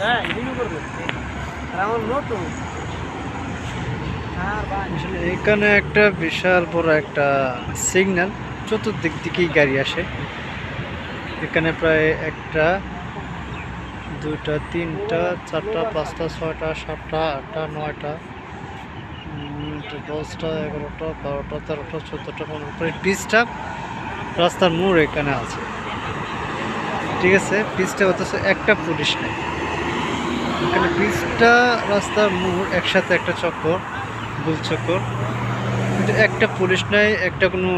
হ্যাঁ এখানে একটা বিশাল বড় একটা সিগন্যাল, চতুর্দিক দিকেই গাড়ি আসে। এখানে প্রায় একটা, দুইটা, তিনটা, চারটা, পাঁচটা, ছয়টা, সাতটা, আটটা, নয়টা দশটা, এগারোটা, বারোটা, তেরোটা, চোদ্দোটা পনেরো প্রায় বিশটা রাস্তার মোড় এখানে আছে। ঠিক আছে, বিশটা অথচ একটা পুলিশ নেই এখানে বিশটা রাস্তার মোড়, একসাথে একটা চক্কর, গোল চক্কর। কিন্তু একটা পুলিশ নাই, একটা কোনো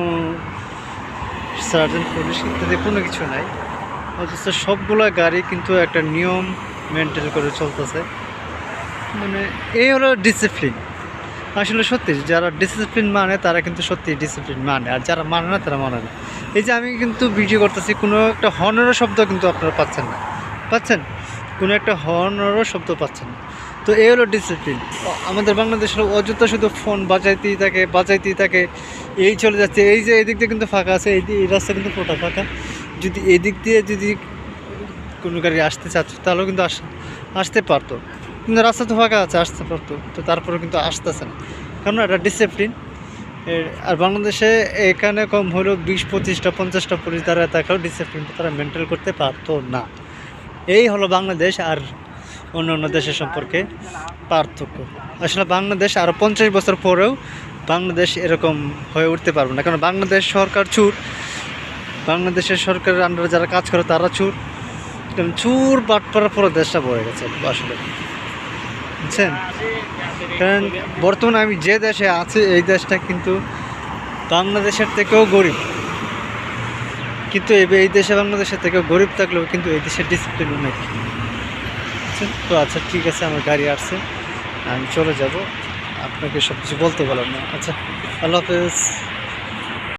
সার্জেন্ট পুলিশ ইত্যাদি কোনো কিছু নাই। অথচ সবগুলা গাড়ি কিন্তু একটা নিয়ম মেনটেন করে চলতেছে। মানে এই হলো ডিসিপ্লিন আসলে সত্যি, যারা ডিসিপ্লিন মানে তারা কিন্তু সত্যি ডিসিপ্লিন মানে। আর যারা মানে না, তারা মানে না। এই যে আমি কিন্তু ভিডিও করতেছি, কোনো একটা হর্নেরও শব্দ কিন্তু আপনারা পাচ্ছেন না। পাচ্ছেন? কোনো একটা হর্নেরও শব্দ পাচ্ছে না। তো এই হলো ডিসিপ্লিন আমাদের বাংলাদেশের অযথা শুধু ফোন বাঁচাইতেই থাকে বাঁচাইতেই থাকে। এই চলে যাচ্ছে, এই যে এই দিক দিয়ে কিন্তু ফাঁকা আছে, এই দি- এই রাস্তা কিন্তু পুরোটা ফাঁকা। যদি এদিক দিয়ে যদি কোনো গাড়ি আসতে চাচ্ছে, তাহলেও কিন্তু আস, আসতে পারতো। কিন্তু রাস্তা তো ফাঁকা আছে, আসতে পারতো। তো তারপরে কিন্তু আসতেছে না। কারণ এটা ডিসিপ্লিন আর বাংলাদেশে এখানে কম হলেও বিশ, পঁচিশটা, পঞ্চাশটা পুলিশ দ্বারা থাকলেও ডিসিপ্লিনটা তারা মেনটেন করতে পারতো না। এই হলো বাংলাদেশ আর অন্য অন্য দেশের সম্পর্কে পার্থক্য। আসলে বাংলাদেশ আরও পঞ্চাশ বছর পরেও বাংলাদেশ এরকম হয়ে উঠতে পারবে না। কারণ বাংলাদেশ সরকার চুর। বাংলাদেশের সরকারের আন্ডারে যারা কাজ করে তারা চুর। কারণ চুর বাটপাড়ার পরে দেশটা বয়ে গেছে আসলে। বুঝছেন? কারণ বর্তমানে আমি যে দেশে আছি, এই দেশটা কিন্তু বাংলাদেশের থেকেও গরিব। কিন্তু এই- দেশে বাংলাদেশের থেকে গরিব থাকলেও কিন্তু এই দেশের ডিসিপ্লিন অনেক তো আচ্ছা ঠিক আছে, আমার গাড়ি আসছে। আমি চলে যাব। আপনাকে সব কিছু বলতে পারলাম না। আচ্ছা আল্লাহ হাফেজ।